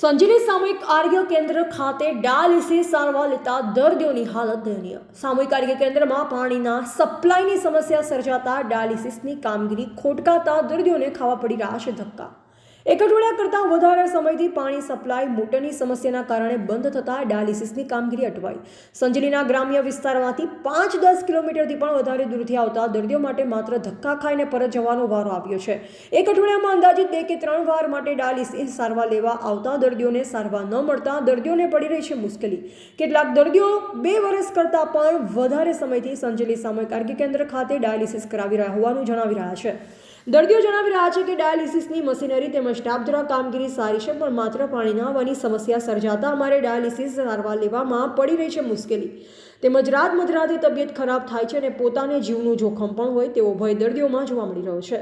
સંજીવની સામૂહિક આરોગ્ય કેન્દ્ર ખાતે ડાયાલિસિસ સારવાર લેતા દર્દીઓની હાલત દયનીય. સામૂહિક આરોગ્ય કેન્દ્રમાં પાણીના સપ્લાયની સમસ્યા સર્જાતા ડાયાલિસિસની કામગીરી ખોટકાતા દર્દીઓને ખાવા પડી રહ્યા છે ધક્કા. એક અઠવાડિયા કરતાં વધારે સમયથી પાણી સપ્લાય મોટરની સમસ્યાના કારણે બંધ થતાં ડાયાલિસિસની કામગીરી અટવાઈ. સંજલીના ગ્રામ્ય વિસ્તારમાંથી પાંચ દસ કિલોમીટરથી પણ વધારે દૂરથી આવતા દર્દીઓ માટે માત્ર ધક્કા ખાઈને પરત જવાનો વારો આવ્યો છે. એક અઠવાડિયામાં અંદાજિત બે કે ત્રણ વાર માટે ડાયાલિસિસ સારવાર લેવા આવતા દર્દીઓને સારવાર ન મળતા દર્દીઓને પડી રહી છે મુશ્કેલી. કેટલાક દર્દીઓ બે વર્ષ કરતાં પણ વધારે સમયથી સંજલી સામૂહિક આરોગ્ય કેન્દ્ર ખાતે ડાયાલિસિસ કરાવી રહ્યા હોવાનું જણાવી રહ્યા છે. દર્દીઓ જણાવી રહ્યા છે કે ડાયાલિસિસની મશીનરી તેમજ સ્ટાફ દ્વારા કામગીરી સારી છે, પણ માત્ર પાણી ન આવવાની સમસ્યા સર્જાતા અમારે ડાયાલિસિસ સારવાર લેવામાં પડી રહી છે મુશ્કેલી. તેમજ રાત મધરાતે તબિયત ખરાબ થાય છે અને પોતાને જીવનું જોખમ પણ હોય તેવો ભય દર્દીઓમાં જોવા મળી રહ્યો છે.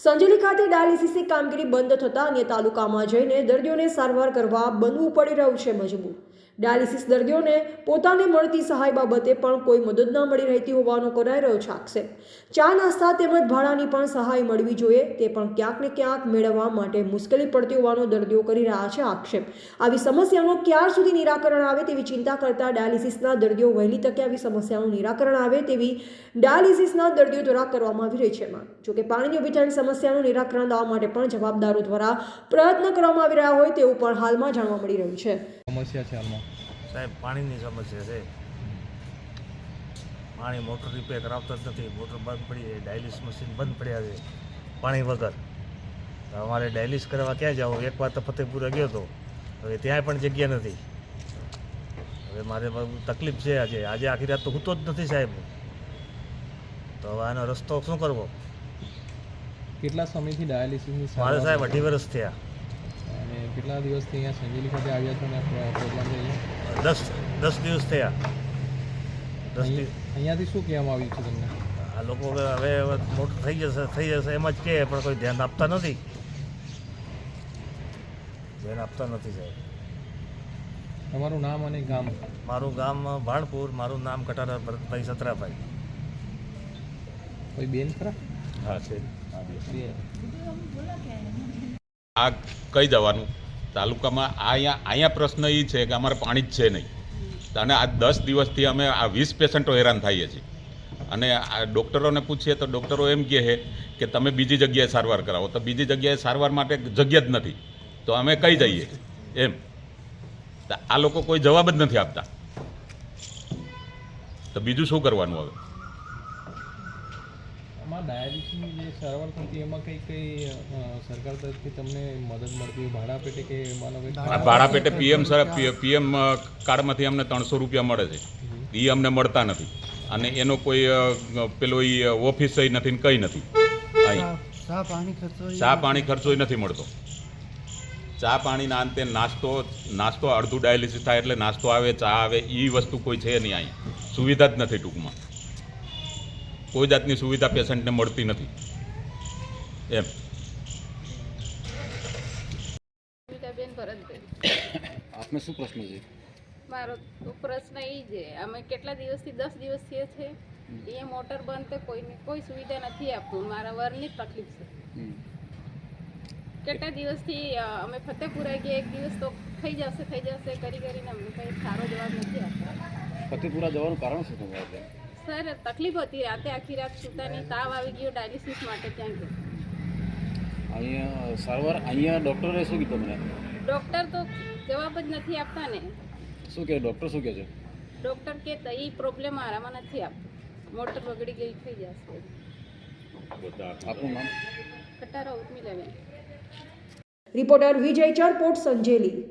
સંજેલી ખાતે ડાયાલિસિસની કામગીરી બંધ થતાં અન્ય તાલુકામાં જઈને દર્દીઓને સારવાર કરવા બનવું પડી રહ્યું છે મજબૂર. ડાયાલિસિસ દર્દીઓને પોતાને મળતી સહાય બાબતે પણ કોઈ મદદ ન મળી રહેતી હોવાનો કરાઈ રહ્યો છે આક્ષેપ. ચા નાસ્તા તેમજ ભાડાની પણ સહાય મળવી જોઈએ, તે પણ ક્યાંક ને ક્યાંક મેળવવા માટે મુશ્કેલી પડતી હોવાનો દર્દીઓ કરી રહ્યા છે આક્ષેપ. આવી સમસ્યાનું ક્યાર સુધી નિરાકરણ આવે તેવી ચિંતા કરતા ડાયાલિસિસના દર્દીઓ વહેલી તકે આવી સમસ્યાનું નિરાકરણ આવે તેવી ડાયાલિસિસના દર્દીઓ દ્વારા કરવામાં આવી રહી છે જોકે પાણીની ઊભી સમસ્યાનું નિરાકરણ લાવવા માટે પણ જવાબદારો દ્વારા પ્રયત્ન કરવામાં આવી રહ્યા હોય તેવું પણ હાલમાં જાણવા મળી રહ્યું છે. સમસ્યા છે હાલમાં. સાહેબ પાણીની સમસ્યા છે. પાણી મોટર રિપેર કરાવતા જ નથી. મોટર બંધ પડી છે ડાયલિસ મશીન બંધ પડ્યા છે પાણી વગર. અમારે ડાયલિસ કરવા ક્યાં જવું? એક વાર તો ફતેપુરા ગયો હતો હવે ત્યાં પણ જગ્યા નથી. હવે મારે બહુ તકલીફ છે આજે. આજે આખી રાત તો હૂતો જ નથી સાહેબ. તો હવે આનો રસ્તો શું કરવો? કેટલા સમયથી ડાયાલિસિસની મારે સાહેબ અઢી વર્ષ થયા. કેટલા દિવસથી અહીંયા સંજેલી ખાતે આવ્યા છો ને પ્રોગ્રામ લઈને દસ દસ દિવસ થયા. દસ અહીંયાથી શું કહેવામાં આવ્યું છે તમને? આ લોકો હવે મોટું થઈ જશે થઈ જશે એમ જ કહે પણ કોઈ ધ્યાન આપતા નથી. ધ્યાન આપતા નથી સાહેબ. તમારું નામ અને ગામ? મારું ગામ ભાણપુર મારું નામ કટારા ભરતભાઈ સતરાભાઈ. કોઈ બેન ખરા? હા છે. આ કઈ જવાનું તાલુકામાં અહીંયા અહીંયા પ્રશ્ન એ છે કે અમારે પાણી જ છે નહીં. અને આ દસ દિવસથી અમે આ વીસ પેશન્ટો હેરાન થઈએ છીએ. અને આ ડૉક્ટરોને પૂછીએ તો ડૉક્ટરો એમ કહે છે કે તમે બીજી જગ્યાએ સારવાર કરાવો. તો બીજી જગ્યાએ સારવાર માટે જગ્યા જ નથી. તો અમે કઈ જઈએ? એમ. આ લોકો કોઈ જવાબ જ નથી આપતા. તો બીજું શું કરવાનું હવે? જે સારવાર થતી એમાં કઈ કઈ સરકાર તરફથી તમને મદદ મળતી? ભાડા પેટે કે માનો ભાડા પેટે પીએમ સર પીએમ કાર્ડમાંથી અમને ત્રણસો રૂપિયા મળે છે. એ અમને મળતા નથી. અને એનો કોઈ પેલો એ ઓફિસ નથી ને કંઈ નથી. અહીં. ચા પાણી ખર્ચો ચા પાણી ખર્ચો નથી મળતો. ચા પાણીના અંતે નાસ્તો નાસ્તો અડધું ડાયાલિસિસ થાય એટલે નાસ્તો આવે ચા આવે એ વસ્તુ કોઈ છે નહીં અહીં. સુવિધા જ નથી ટૂંકમાં. કોઈ જાતની સુવિધા પેશન્ટને મળતી નથી. એમ. આપને શું પ્રશ્ન છે? મારો તો પ્રશ્ન એ છે અમે કેટલા દિવસથી દસ દિવસથી છે એ મોટર બંધ તો કોઈને કોઈ સુવિધા નથી આપતું મારા વરની તકલીફ છે. કેટલા દિવસથી અમે ફતેપુરા ગયા એક દિવસ તો થઈ જશે થઈ જશે કરી કરીને અમને કંઈ સારો જવાબ નથી આપતા. ફતેપુરા જવાનું કારણ શું તમારે? સર તકલીફ હતી રાતે આખી રાત સૂતાની તાવ આવી ગયો ડાયાલિસિસ માટે ત્યાં ગયો? અહીંયા સારવાર અહીંયા ડૉક્ટરે શું કીધું મને ડૉક્ટર તો જવાબ જ નથી આપતા ને. શું કહે ડૉક્ટર શું કહે છે? ડૉક્ટર કે એ પ્રોબ્લેમ મારામાં નથી આપતો. મોટર બગડી ગઈ થઈ જશે. આપનું નામ? ઉર્મિલાબેન. રિપોર્ટર વિજય ચરપોટ સંજેલી.